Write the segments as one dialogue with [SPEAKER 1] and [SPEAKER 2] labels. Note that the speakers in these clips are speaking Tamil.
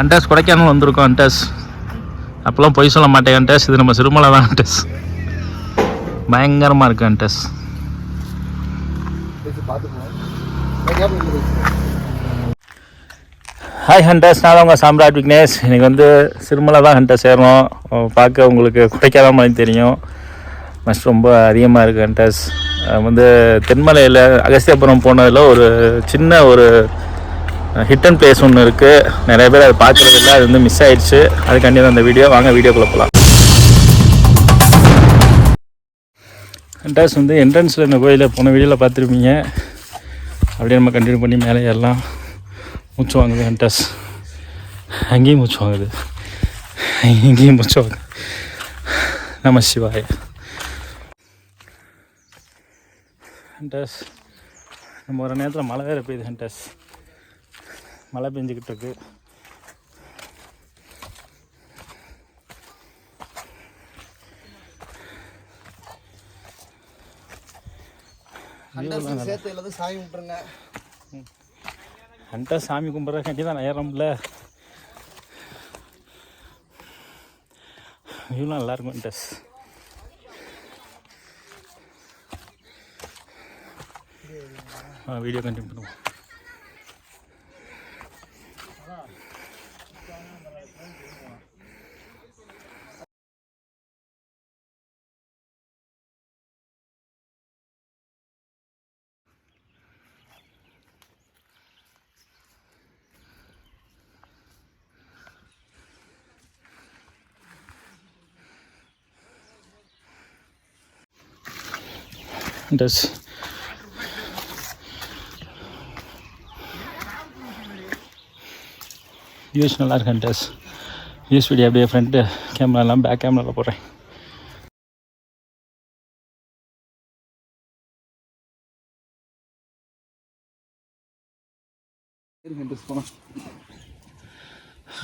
[SPEAKER 1] அண்டாஸ் கொடைக்கானல் வந்திருக்கோம் அண்டாஸ் அப்போல்லாம் பொய் சொல்ல மாட்டேன் அண்டாஸ் இது நம்ம சிறுமலை தான் அண்டாஸ் பயங்கரமாக இருக்கு அண்டாஸ் ஹாய் ஹண்டர்ஸ் நான் உங்கள் சாம்ராட் விக்னேஷ். எனக்கு வந்து சிறுமலை தான் ஹண்டர் சேரும் பார்க்க உங்களுக்கு குடைக்காத மாதிரி தெரியும். மஸ்ட் ரொம்ப அதிகமாக இருக்குது ஹண்டர்ஸ் வந்து தென்மலையில் அகஸ்தியபுரம் போனதில் ஒரு சின்ன ஒரு ஹிட்டன் பிளேஸ் ஒன்று இருக்குது நிறைய பேர் அதை பார்க்குறது இல்லை. அது வந்து மிஸ் ஆயிடுச்சு. அதுக்காண்டி தான் அந்த வீடியோ வாங்க வீடியோக்குள்ளே போகலாம் என்ட்ரன்ஸ் வந்து என்ட்ரன்ஸில் இந்த கோயிலில் போன வீடியோவில் பார்த்துருப்பீங்க. அப்படியே நம்ம கண்டினியூ பண்ணி மேலே ஏறலாம். மூச்சு வாங்குது ஹண்டர்ஸ் அங்கேயும் மூச்சு வாங்குது. இங்கேயும் மூச்சு வாங்குது. நம சிவாய். ஹண்டர்ஸ் நம்ம ஒரு நேரத்தில் மழை வேறு பெய்யுது ஹண்டர்ஸ் மழை பெஞ்சிக்கிட்டு இருக்கு.
[SPEAKER 2] சேர்த்து எல்லாத்தையும் சாமி விட்டுருங்க
[SPEAKER 1] ஹண்டர் சாமி கும்பிட்றக்காண்டி தான் நேரம்ல வியூலாம் நல்லாயிருக்கும் ஹண்டர்ஸ். வீடியோ கண்டினியூ பண்ணுவோம். ஹண்டர்ஸ் வியூஸ் நல்லா இருக்கு ஹண்டர்ஸ் வியூஸ் வீடியோ அப்படியே ஃப்ரண்ட்டு கேமராலாம் பேக் கேமராவில் போடுறேன்.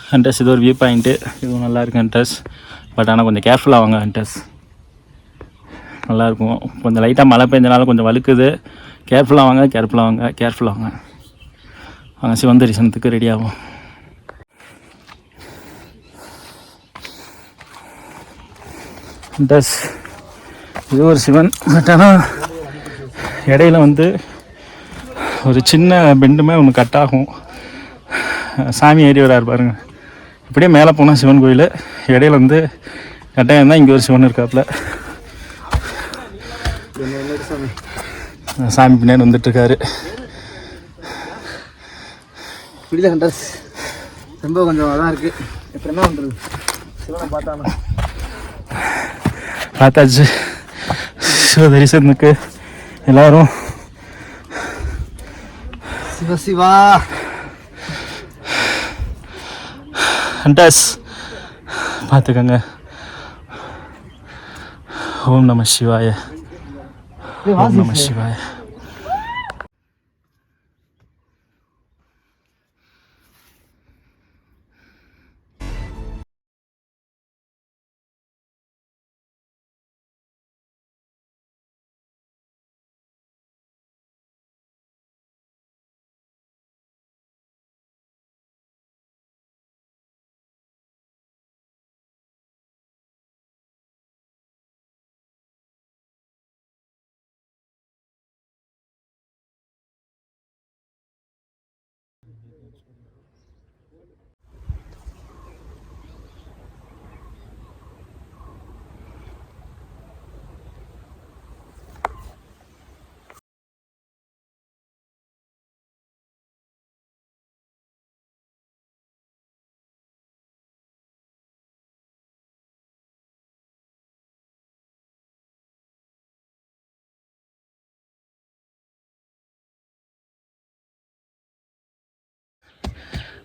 [SPEAKER 1] ஹண்டர்ஸ் இது ஒரு வியூ பாயிண்ட்டு இதுவும் நல்லா இருக்கு ஹண்டர்ஸ் பட் ஆனால் கொஞ்சம் கேர்ஃபுல்லாக வாங்க ஹண்டர்ஸ் நல்லாயிருக்கும். கொஞ்சம் லைட்டாக மழை பெஞ்சனால கொஞ்சம் வலுக்குது கேர்ஃபுல்லாக வாங்க கேர்ஃபுல்லாக வாங்க கேர்ஃபுல்லாக வாங்க. வாங்க சிவன் தரிசனத்துக்கு ரெடி ஆகும் டஸ் இது ஒரு சிவன் பட் ஆனால் இடையில வந்து ஒரு சின்ன பெண்டுமே ஒன்று கட் ஆகும். சாமி ஏறி வராரு பாருங்க. இப்படியே மேலே போனால் சிவன் கோயில். இடையில வந்து கட்டாயம் தான் இங்கே ஒரு சிவன் இருக்காப்புல.
[SPEAKER 2] சாமி
[SPEAKER 1] பின்னாடி வந்துட்டுருக்காரு.
[SPEAKER 2] பிடில ஹண்டர்ஸ் ரொம்ப கொஞ்சம் அதான் இருக்கு. இப்போ என்ன பண்ணுறது சிவனை பார்த்தாம
[SPEAKER 1] பார்த்தாச்சு. சிவ தரிசனத்துக்கு எல்லாரும்.
[SPEAKER 2] சிவ சிவா.
[SPEAKER 1] ஹண்டர்ஸ் பார்த்துக்கங்க. ஓம் நம சிவாய. ஓம் நம சிவாய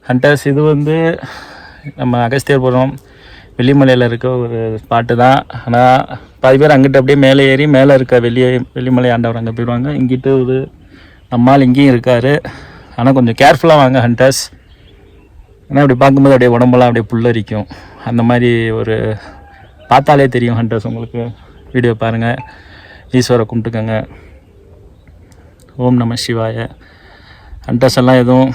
[SPEAKER 1] ஹண்டர்ஸ் இது வந்து நம்ம அகஸ்தியபுரம் வெள்ளிமலையில் இருக்க ஒரு ஸ்பாட்டு தான். ஆனால் பாதி பேர் அங்கிட்ட அப்படியே மேலே ஏறி மேலே இருக்க வெளியே வெள்ளிமலை ஆண்டவர் அங்கே போயிடுவாங்க இங்கிட்டு ஒரு நம்மால் இங்கேயும் இருக்கார். ஆனால் கொஞ்சம் கேர்ஃபுல்லாக வாங்க ஹண்டர்ஸ் ஏன்னா அப்படி பார்க்கும்போது அப்படியே உடம்பெல்லாம் அப்படியே புல்லரிக்கும். அந்த மாதிரி ஒரு பார்த்தாலே தெரியும் ஹண்டர்ஸ் உங்களுக்கு. வீடியோ பாருங்கள் ஈஸ்வரை கும்பிட்டுக்கோங்க. ஓம் நம சிவாய. ஹண்டர்ஸ் எல்லாம் எதுவும்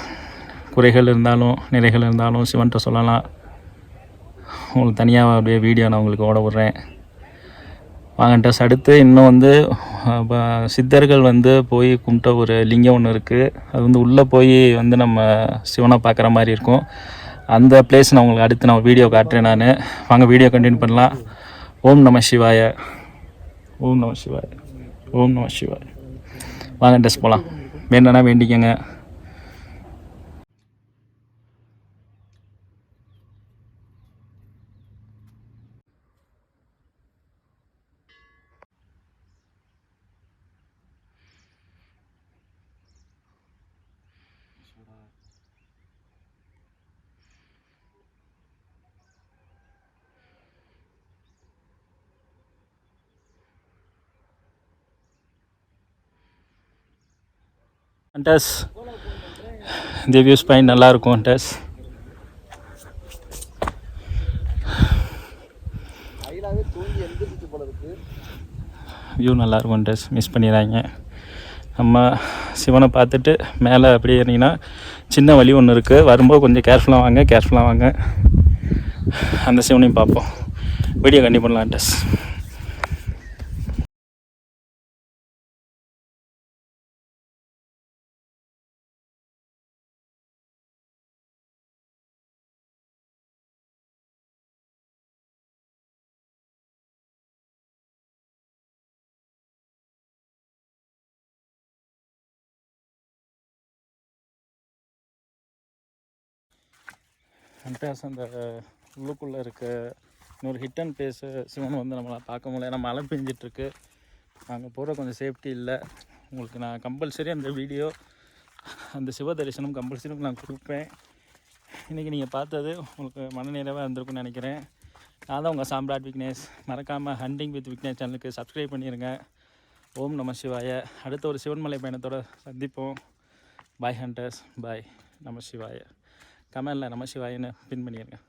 [SPEAKER 1] குறைகள் இருந்தாலும் நிறைகள் இருந்தாலும் சிவன்கிட்ட சொல்லலாம். உங்களுக்கு தனியாக அப்படியே வீடியோ நான் உங்களுக்கு ஓட விட்றேன். வாங்கன்ட்டஸ் அடுத்து இன்னும் வந்து சித்தர்கள் வந்து போய் கும்பிட்ட ஒரு லிங்கம் ஒன்று இருக்குது அது வந்து உள்ளே போய் வந்து நம்ம சிவனை பார்க்குற மாதிரி இருக்கும். அந்த பிளேஸ் நான் உங்களுக்கு அடுத்து நான் வீடியோ காட்டுறேன் நான். வாங்க வீடியோ கண்டினியூ பண்ணலாம். ஓம் நம சிவாய. ஓம் நம சிவாய. ஓம் நம சிவாய. வாங்க டெஸ்ட் போகலாம் வேணுன்னா வேண்டிக்கங்க. டஸ் இந்த வியூஸ் பாயிண்ட் நல்லாயிருக்கும் டஸ் வியூ நல்லாயிருக்கும் டஸ் மிஸ் பண்ணிடுறாங்க நம்ம சிவனை பார்த்துட்டு மேலே அப்படியே ஏறிங்கன்னா சின்ன வழி ஒன்று இருக்குது வரும்போது கொஞ்சம் கேர்ஃபுல்லாக வாங்க கேர்ஃபுல்லாக வாங்க. அந்த சிவனையும் பார்ப்போம். வீடியோ கண்டிப்பாக பண்ணலாம் டஸ் கண்டாஸ் அந்த உள்ளுக்குள்ளே இருக்க இன்னொரு ஹிட் அண்ட் பேஸு சிவன் வந்து நம்மளால் பார்க்க முடியல. ஏன்னா மழை பெஞ்சிட்ருக்கு. நாங்கள் போகிற கொஞ்சம் சேஃப்டி இல்லை. உங்களுக்கு நான் கம்பல்சரி அந்த வீடியோ அந்த சிவ தரிசனம் கம்பல்சரி நான் கொடுப்பேன். இன்றைக்கி நீங்கள் பார்த்தது உங்களுக்கு மனநிறைவாக இருந்திருக்கும்னு நினைக்கிறேன். நான் தான் உங்கள் சாம்ராட் விக்னேஷ். மறக்காமல் ஹண்டிங் வித் விக்னேஷ் சேனலுக்கு சப்ஸ்கிரைப் பண்ணிடுங்க ஓம் நம சிவாய. அடுத்த ஒரு சிவன்மலை பயணத்தோட சந்திப்போம். பாய் ஹண்டர்ஸ் பாய் நம சிவாய. கமெண்டில் நம்ம சிவாயின்னு பின் பண்ணியிருக்கேன்